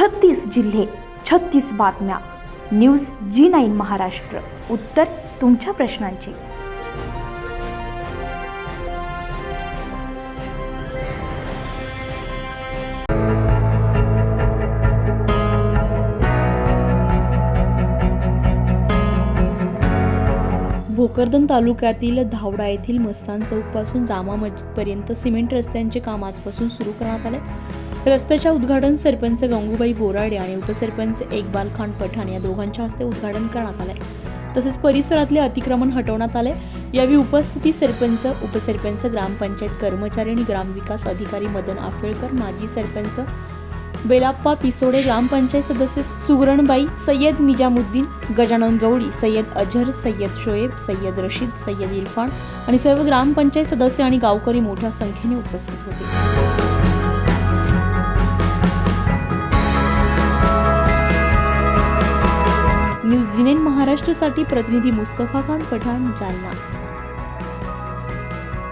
छत्तीस जिल्हे छत्तीस बातम्या. News G nine Maharashtra. उत्तर तुमच्या प्रश्नांची. भोकरदन तालुक्यातील धावडा येथील मस्तान चौकपासून जामा मस्जिदपर्यंत सिमेंट रस्त्यांचे काम आजपासून सुरू करण्यात आले. रस्त्याच्या उद्घाटन सरपंच गंगूबाई बोराडे आणि उपसरपंच इकबाल खान पठाण या दोघांच्या हस्ते उद्घाटन करण्यात आलंय. तसेच परिसरातले अतिक्रमण हटवण्यात आले यावेळी उपस्थिती सरपंच उपसरपंच ग्रामपंचायत कर्मचारी आणि ग्रामविकास अधिकारी मदन आफेळकर माजी सरपंच बेलाप्पा पिसोडे ग्रामपंचायत सदस्य सुगरणबाई सय्यद निजामुद्दीन गजानन गवळी सय्यद अजहर सय्यद शोएब सय्यद रशीद सय्यद इरफान आणि सर्व ग्रामपंचायत सदस्य आणि गावकरी मोठ्या संख्येने उपस्थित होते. न्यूज जिनेन महाराष्ट्रासाठी प्रतिनिधी मुस्तफा खान पठाण जालना.